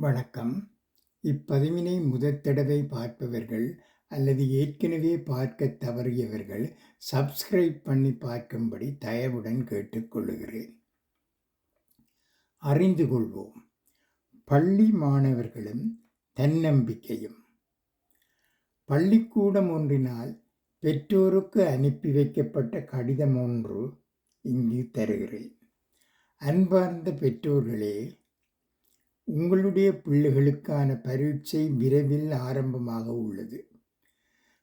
வணக்கம். இப்பதிவினை முதற் தடவை பார்ப்பவர்கள் அல்லது ஏற்கனவே பார்க்க தவறியவர்கள் சப்ஸ்கிரைப் பண்ணி பார்க்கும்படி தயவுடன் கேட்டுக்கொள்கிறேன் அறிந்து கொள்வோம். பள்ளி மாணவர்களும் தன்னம்பிக்கையும். பள்ளிக்கூடம் ஒன்றினால் பெற்றோருக்கு அனுப்பி வைக்கப்பட்ட கடிதம் ஒன்று இங்கு தருகிறேன். அன்பார்ந்த பெற்றோர்களே உங்களுடைய பிள்ளைகளுக்கான பரீட்சை விரைவில் ஆரம்பமாக உள்ளது.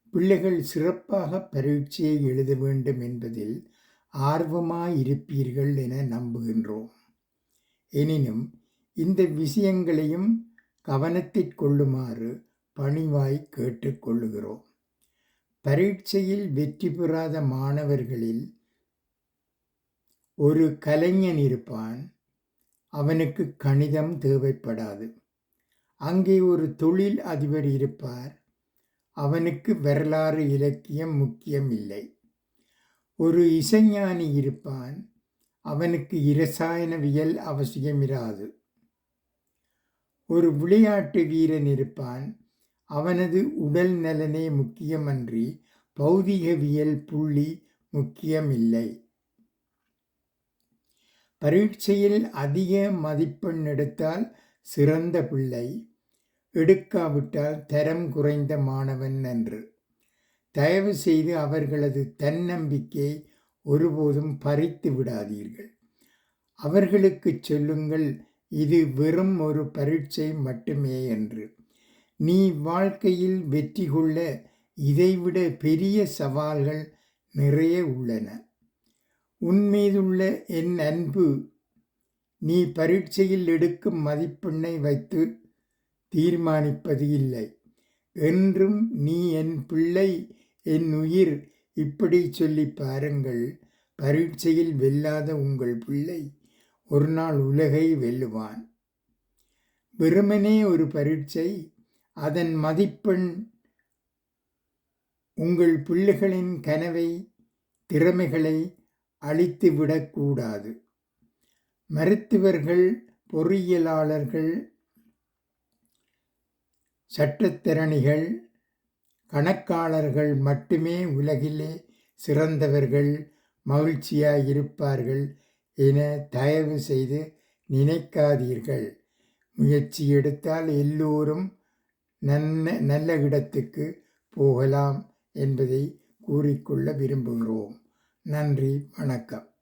பிள்ளைகள் சிறப்பாக பரீட்சையை எழுத வேண்டும் என்பதில் ஆர்வமாயிருப்பீர்கள் என நம்புகின்றோம். எனினும் இந்த விஷயங்களையும் கவனத்திற்கொள்ளுமாறு பணிவாய் கேட்டுக்கொள்ளுகிறோம் பரீட்சையில் வெற்றி பெறாத மாணவர்களில் ஒரு கலைஞன் இருப்பான். அவனுக்கு கணிதம் தேவைப்படாது. அங்கே ஒரு தொழில் அதிபர் இருப்பார். அவனுக்கு வரலாறு இலக்கியம் முக்கியம் இல்லை. ஒரு இசைஞானி இருப்பான். அவனுக்கு இரசாயனவியல் அவசியமிராது ஒரு விளையாட்டு வீரன் இருப்பான். அவனது உடல் நலனே முக்கியமன்றி பௌதிகவியல் புள்ளி முக்கியமில்லை பரீட்சையில் அதிக மதிப்பெண் எடுத்தால் சிறந்த பிள்ளை. எடுக்காவிட்டால் தரம் குறைந்த மாணவன் என்று தயவு செய்து அவர்களது தன்னம்பிக்கை ஒருபோதும் பறித்து விடாதீர்கள். அவர்களுக்கு சொல்லுங்கள் இது வெறும் ஒரு பரீட்சை மட்டுமே என்று. நீ வாழ்க்கையில் வெற்றி கொள்ள இதைவிட பெரிய சவால்கள் நிறைய உள்ளன. உன்மீதுள்ள என் அன்பு நீ பரீட்சையில் எடுக்கும் மதிப்பெண்ணை வைத்து தீர்மானிப்பது இல்லை. என்றும் நீ என் பிள்ளை என் உயிர் இப்படி சொல்லி பாருங்கள். பரீட்சையில் வெல்லாத உங்கள் பிள்ளை ஒரு நாள் உலகை வெல்லுவான். வெறுமனே ஒரு பரீட்சை அதன் மதிப்பெண் உங்கள் பிள்ளைகளின் கனவை திறமைகளை அழித்துவிடக்கூடாது மருத்துவர்கள் பொறியியலாளர்கள் சட்டத்திறனிகள் கணக்காளர்கள் மட்டுமே உலகிலே சிறந்தவர்கள் மகிழ்ச்சியாக இருப்பார்கள் என தயவு செய்து நினைக்காதீர்கள். முயற்சி எடுத்தால் எல்லோரும் நல்ல நல்ல இடத்துக்கு போகலாம் என்பதை கூறிக்கொள்ள விரும்புகிறோம். நன்றி வணக்கம்.